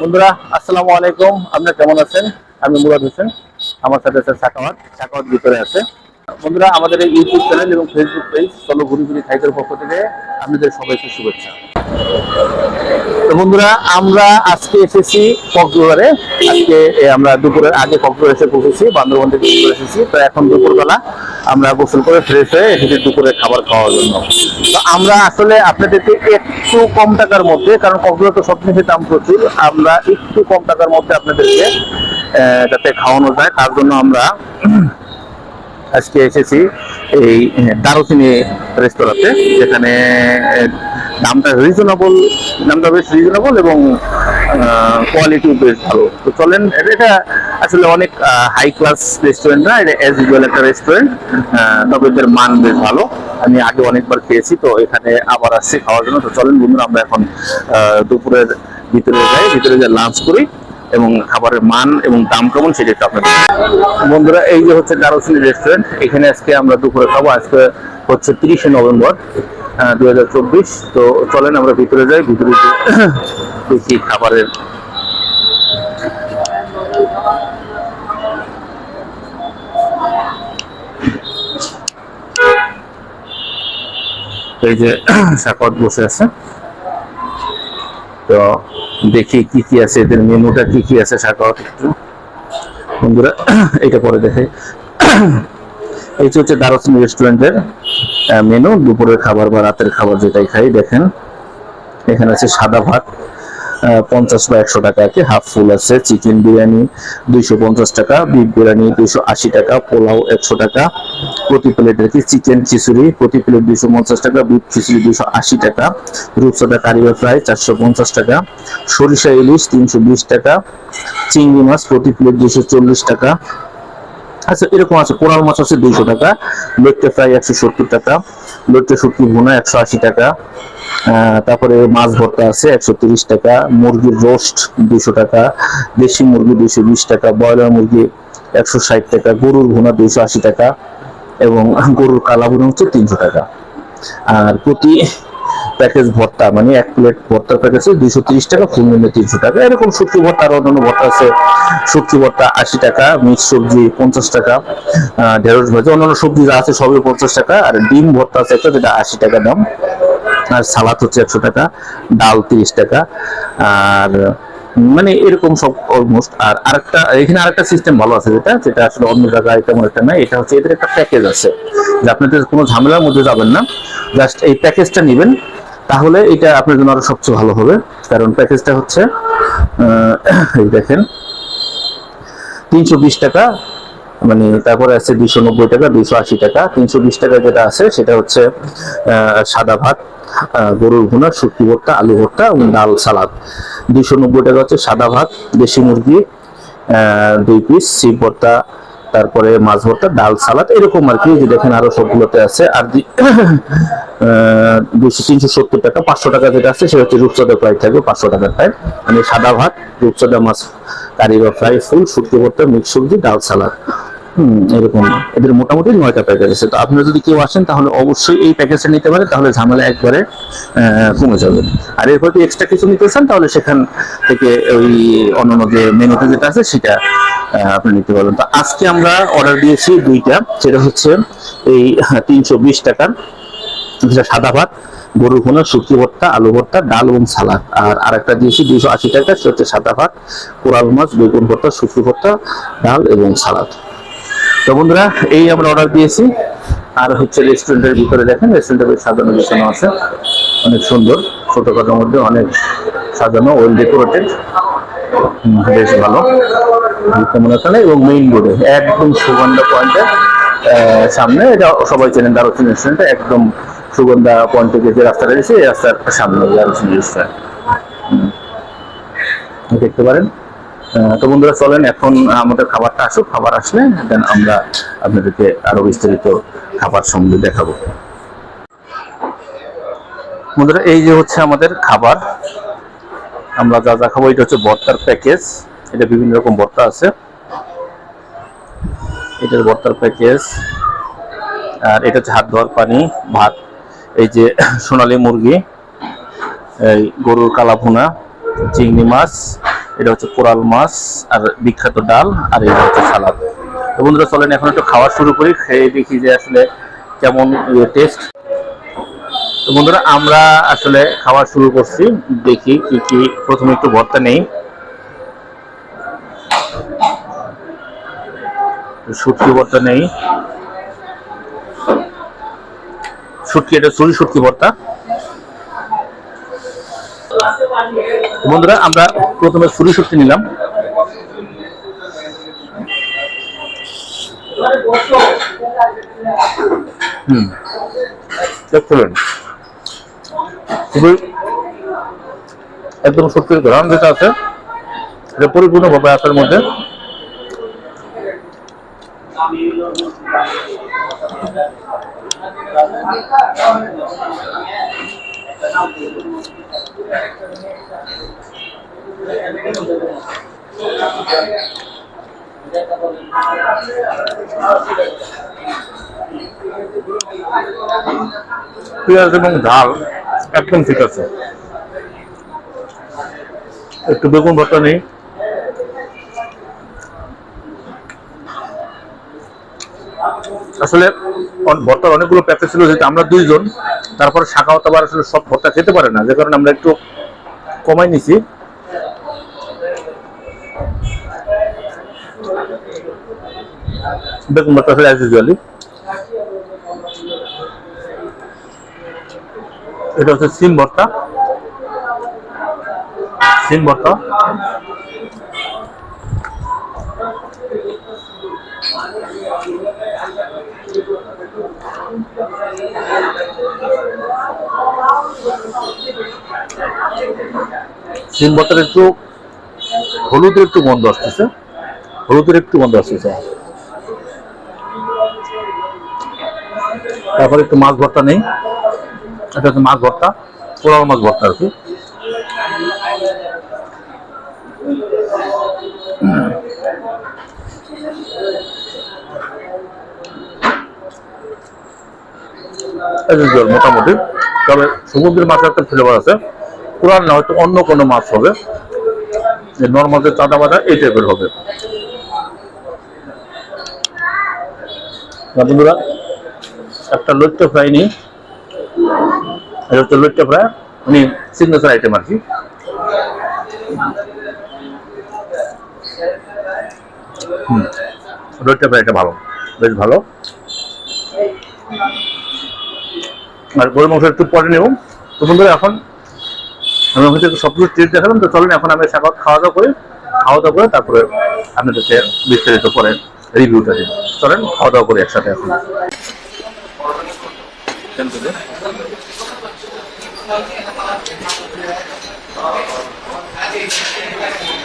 বন্ধুরা, আসসালামু আলাইকুম। আপনারা কেমন আছেন? আমি মুরাদ হোসেন। আমার সাথে আছে সাকাওয়াত। সাকাওয়াত ভিতরে আছে। বন্ধুরা, আমাদের এই ইউটিউব চ্যানেল এবং ফেসবুক পেজ চলো ঘুরি ঘুরি খাইতের পক্ষ থেকে আপনাদের সবাইকে শুভেচ্ছা। তো বন্ধুরা, আমরা আজকে এসেছি কক্সবাজারে আজকে আমরা দুপুরের আগে কক্সবাজার এসে পৌঁছেছি, বান্দরবন থেকে দুপুরে এসেছি। তো এখন দুপুরবেলা আমরা গোসল করে ফ্রেশ হয়ে এসেছি দুপুরে খাবার খাওয়ার জন্য। তো আমরা আসলে আপনাদেরকে একটু কম টাকার মধ্যে, কারণ কক্সবাজার তো সব জিনিসের দাম প্রচুর, আমরা একটু কম টাকার মধ্যে আপনাদেরকে যাতে খাওয়ানো যায়। তার জন্য আমরা আজকে এসেছি এই দারুচিনি রেস্তোরাঁতে যেখানে দামটা রিজনেবল দামটা বেশ রিজনেবল এবং কোয়ালিটিও বেশ ভালো। তো চলেন, এটা- আসলে অনেক হাই ক্লাস রেস্টুরেন্ট না, এটা অ্যাজ ইউজুয়াল একটা রেস্টুরেন্ট তবে এদের মান বেশ ভালো। আমি আগে অনেকবার খেয়েছি, তো এখানে আবার আসছি খাওয়ার জন্য। তো চলেন বন্ধুরা, আমরা এখন দুপুরের ভিতরে যাই, ভিতরে যে লাঞ্চ করি এবং খাবারের মান এবং দাম কেমন সেটা একটু আপনাদের বন্ধুরা, এই যে হচ্ছে দারুচিনি রেস্টুরেন্ট এখানে আজকে আমরা দুপুরে খাব। আজকে হচ্ছে তিরিশে নভেম্বর। দুই হাজার চব্বিশ। তো চলেন, আমরা ভিতরে যাই, ভিতরে দেখি খাবারের এই যে সাকত বসে আছে। তো দেখি কি কি আছে, এদের মেনুটা কি কি আছে সাকত বন্ধুরা, এটা পরে দেখে। এই হচ্ছে দারুচিনি রেস্টুরেন্টের মেনু দুপুরের খাবার বা রাতের খাবার যেটাই খাই, দেখেন, এখানে আছে সাদা ভাত পঞ্চাশ বা একশো টাকা আছে হাফ ফুল আছে চিকেন বিরিয়ানি দুইশো পঞ্চাশ টাকা বিফ বিরিয়ানি দুইশো আশি টাকা, পোলাও একশো টাকা, প্রতি প্লেট আর কি চিকেন খিচুড়ি, প্রতি প্লেট দুইশো পঞ্চাশ টাকা বিফ খিচুড়ি দুইশো আশি টাকা রূপসাদা কারিগর ফ্রাই চারশো পঞ্চাশ টাকা, সরিষা ইলিশ তিনশো বিশ টাকা, চিংড়ি মাছ প্রতি প্লেট দুইশো চল্লিশ টাকা আচ্ছা এরকম আছে কোরাল মাছ আছে দুইশো টাকা লোট্টে ফ্রাই একশো সত্তর টাকা লোট্টে শুটকি ভুনা একশো আশি টাকা তারপরে মাছ ভর্তা আছে একশো তিরিশ টাকা, মুরগির রোস্ট দুইশো টাকা, দেশি মুরগি দুইশো বিশ টাকা, ব্রয়লার মুরগি একশো ষাট টাকা, গরুর ভুনা দুইশো আশি টাকা, এবং গরুর কালা ভুনা হচ্ছে তিনশো টাকা। আর প্রতি প্যাকেজ ভর্তা মানে এক প্লেট ভর্তার প্যাকেজ দুইশো তিরিশ টাকা ফুল মিলে তিনশো টাকা। এরকম শুটকি ভর্তা, আর অন্যান্য ভর্তা আছে। শুটকি ভর্তা আশি টাকা মিক্স সবজি পঞ্চাশ টাকা ঢেঁড়স ভাজি, অন্যান্য সবজি যা আছে সবই পঞ্চাশ টাকা। আর ডিম ভর্তা আছে একটা, যেটা আশি টাকা দাম। আর সালাদ হচ্ছে একশো টাকা, ডাল তিরিশ টাকা। আর মানে এরকম সব অলমোস্ট আর আরেকটা, এখানে আরেকটা সিস্টেম ভালো আছে যেটা যেটা আসলে অন্য জায়গায় তেমন একটা নাই। এটা হচ্ছে এদের একটা প্যাকেজ আছে। যে আপনাদের কোনো ঝামেলার মধ্যে যাবেন না। জাস্ট এই প্যাকেজটা নেবেন। তাহলে এটা আপনার জন্য আরও সবচেয়ে ভালো হবে। কারণ প্যাকেজটা হচ্ছে এই দেখেন, তিনশো বিশ টাকা মানে তারপরে আছে দুইশো নব্বই টাকা, দুইশো আশি টাকা। তিনশো বিশ টাকা যেটা আছে, সেটা হচ্ছে সাদা ভাত গরুর ভুনা, শুটকি ভর্তা, আলু ভর্তা এবং ডাল সালাদ। দুইশো নব্বই টাকা হচ্ছে সাদা ভাত, দেশি মুরগি দুই পিস সিপ ভর্তা তারপরে মাছ ভর্তা ডাল, সালাদ, এরকম আর কি। যে দেখেন আরও সবগুলোতে আছে। আর দুইশো তিনশো সত্তর টাকা, পাঁচশো টাকা যেটা আছে, সেটা হচ্ছে রূপচাঁদা ফ্রাই থাকবে, পাঁচশো টাকার ফ্রাই মানে সাদা ভাত রূপচাঁদা মাছ কারিগর ফ্রাই ফুল, শুটকি ভর্তা মিক্স সবজি, ডাল, সালাদ। এরকম। এদের মোটামুটি নয়টা প্যাকেজ আছে। তো আপনারা যদি কেউ আসেন, তাহলে অবশ্যই এই প্যাকেজটা নিতে পারেন, তাহলে ঝামেলা একবারে কমে যাবে। আর এরপর যদি এক্সট্রা কিছু নিতে চান, তাহলে সেখান থেকে ওই অন্যান্য যে মেনুতে যেটা আছে, সেটা আপনি নিতে পারবেন। তো আজকে আমরা অর্ডার দিয়েছি দুইটা। সেটা হচ্ছে এই তিনশো বিশ টাকার যেটা সাদা ভাত গরুর ভুনা, শুটকি ভর্তা, আলু ভর্তা, ডাল এবং সালাদ। আর আরেকটা দিয়েছি দুইশো আশি টাকা, সেটা হচ্ছে সাদা ভাত, কোরাল মাছ, বেগুন ভর্তা, শুটকি ভর্তা, ডাল এবং সালাদ। তো বন্ধুরা, এই আমরা অর্ডার দিয়েছি। আর হচ্ছে রেস্টুরেন্টের ভিতরে দেখেন রেস্টুরেন্টের বেশ সাজানো গোছানো আছে। অনেক সুন্দর ছোটখাটোর মধ্যে অনেক সাজানো ওয়েল ডেকোরেটেড বেশ ভালো। মনে এবং মেইন রোডে একদম সুগন্ধা পয়েন্টের সামনে। এটা সবাই চেনেন, দারুচিনি রেস্টুরেন্ট একদম সুগন্ধা পয়েন্ট যে রাস্তাটা রয়েছে, এই রাস্তার সামনে দারুচিনি রেস্টুরেন্ট দেখতে পারেন। তো বন্ধুরা, চলেন। এখন আমাদের খাবারটা আসুক। খাবার আসলে দেন আমরা আপনাদেরকে আরও বিস্তারিত খাবার সম্বন্ধে দেখাবো। বন্ধুরা, এই যে হচ্ছে আমাদের খাবার। আমরা যা যা খাব, এটা হচ্ছে ভর্তার প্যাকেজ এটা বিভিন্ন রকম ভর্তা আছে। এটার ভর্তার প্যাকেজ আর এটা হচ্ছে হাত ধোয়ার পানি, ভাত। এই যে সোনালী মুরগি, এই গরুর কালা ভুনা চিংড়ি মাছ, এটা হচ্ছে কোরাল মাছ, আর বিখ্যাত ডাল, আর এটা হচ্ছে সালাদ। বন্ধুরা, চলেন এখন একটু খাওয়া শুরু করি, খেয়ে দেখি যে আসলে কেমন টেস্ট তো বন্ধুরা, আমরা আসলে খাওয়া শুরু করছি। দেখি কি কি প্রথমে একটু ভর্তা নেই। শুটকি ভর্তা নেই। শুটকি, এটা চুরি শুটকি ভর্তা। বন্ধুরা, আমরা প্রথমে ছুরি শুটকি নিলাম। হুম। এক্সেলেন্ট খুবই একদম সত্যির গ্রাম যেটা আছে এটা পরিপূর্ণভাবে আসার মধ্যে। পেঁয়াজ এবং ঝাল একদম ঠিক আছে। একটু বেগুন ভর্তা নেই। আসলে ভর্তার অনেকগুলো প্যাকেজ ছিল, যেহেতু আমরা দুইজন, তারপরে শাখাও আবার আসলে সব ভর্তা খেতে পারে না, যে কারণে আমরা একটু কমাই নিছি। বেগুন ভর্তা আসলে অ্যাজ ইউজুয়ালি এটা হচ্ছে সিম ভর্তা। সিম ভর্তা। সিম ভর্তার একটু হলুদের একটু গন্ধ আসতেছে। হলুদের একটু গন্ধ আসতেছে। তারপরে একটু মাছ ভর্তা নেই। এটা হচ্ছে মাছ ভর্তা, পোলাও মাছ ভর্তা আর কি। মোটামুটি, তবে সমুদ্রের মাছের একটা ফ্লেভার আছে। কোরআন না, হয়তো অন্য কোনো মাছ হবে। নর্মাল যে চাঁদা বাদা এই টাইপের হবে। বন্ধুরা, একটা লইট্টা ফ্রাই নিই এটা হচ্ছে লইট্টা ফ্রাই উনি সিগনেচার আইটেম আর কি। হুম লইট্টা ফ্রাইটা ভালো, বেশ ভালো। আর গরুর মাংস একটু পরে নেব। তো বন্ধুরা, এখন আমি হয়তো একটু সব কিছু টেস্ট দেখালাম, তো চলেন, এখন আমি সাকাত খাওয়া দাওয়া করি, খাওয়া দাওয়া করে তারপরে আপনাদেরকে বিস্তারিত পরে রিভিউটা দিই চলেন, খাওয়া দাওয়া করি একসাথে এখন। 好，好，好，好，好，好，好，好，好，好，好，好，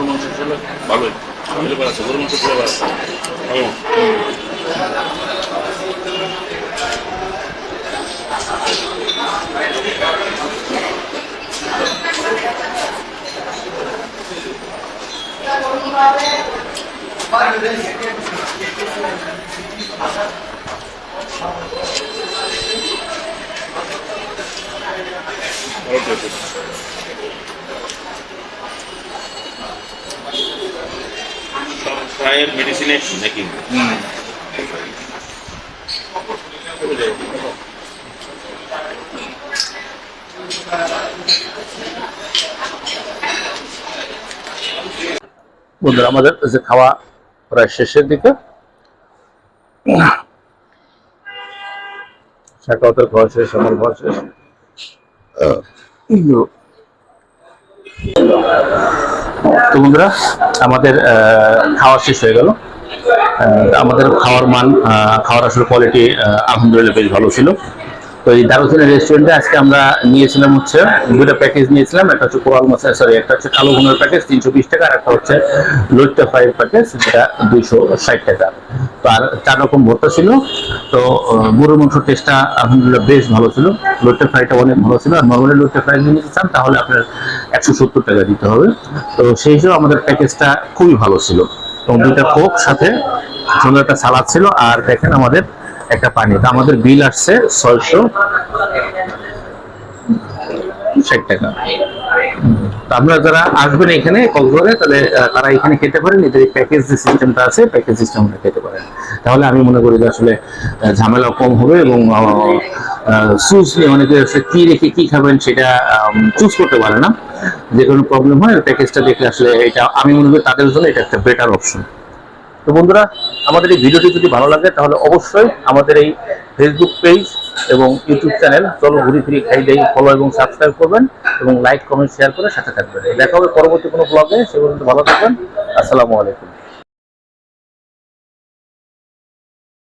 গরুর মাংস আসলে ভালোই। ফ্লেভার আছে গরুর মাংস ফ্লেভার আছে ভালো। প্রায়ের মেডিসিনে নাকি? বন্ধুরা, আমাদের যে খাওয়া প্রায় শেষের দিকে। শাকাওতের খাওয়া শেষ, আমার খাওয়া শেষ। তো বন্ধুরা, আমাদের খাওয়া শেষ হয়ে গেল। আমাদের খাওয়ার মান খাওয়ার আসলে কোয়ালিটি আলহামদুলিল্লাহ বেশ ভালো ছিল। তো এই দারুচিনি রেস্টুরেন্টে আজকে আমরা নিয়েছিলাম হচ্ছে দুটা প্যাকেজ নিয়েছিলাম, একটা হচ্ছে কোরাল মাছ সরি একটা হচ্ছে কালো ঘুমের প্যাকেজ তিনশো বিশ টাকা আর একটা হচ্ছে লোটটা ফাইভ প্যাকেজ যেটা দুইশো ষাট টাকা। তো আর চার রকম ভর্তা ছিল। তো গরুর মাংস টেস্টটা আলহামদুলিল্লাহ বেশ ভালো ছিল। লোট্টা ফ্রাইটা অনেক ভালো ছিল। আর নর্মালি লোট্টা ফ্রাই যদি চান, তাহলে আপনার একশো সত্তর টাকা দিতে হবে। তো সেই হিসেবে আমাদের প্যাকেজটা খুবই ভালো ছিল। তো দুইটা কোক সাথে সুন্দর একটা সালাদ ছিল। আর দেখেন আমাদের একটা পানি তো আমাদের বিল আসছে ছয়শো ষাট টাকা। আপনারা যারা আসবেন এখানে কক্সবাজারে তাহলে তারা এখানে খেতে পারেন। এদের প্যাকেজ যে সিস্টেমটা আছে প্যাকেজ সিস্টেমটা খেতে পারেন। তাহলে আমি মনে করি যে আসলে ঝামেলা কম হবে এবং চুজ অনেকে কি রেখে কি খাবেন সেটা চুজ করতে পারে না। যে কোনো প্রবলেম হয় প্যাকেজটা দেখলে আসলে এটা, আমি মনে করি তাদের জন্য এটা একটা বেটার অপশন তো বন্ধুরা, আমাদের এই ভিডিওটি যদি ভালো লাগে, তাহলে অবশ্যই আমাদের এই ফেসবুক পেজ এবং ইউটিউব চ্যানেল চলো ঘুরি ফিরি খাই দেয় ফলো এবং সাবস্ক্রাইব করবেন এবং লাইক কমেন্ট শেয়ার করে সাথে থাকবেন। দেখা হবে পরবর্তী কোনো ব্লগে সে পর্যন্ত ভালো থাকবেন। আসসালামু আলাইকুম।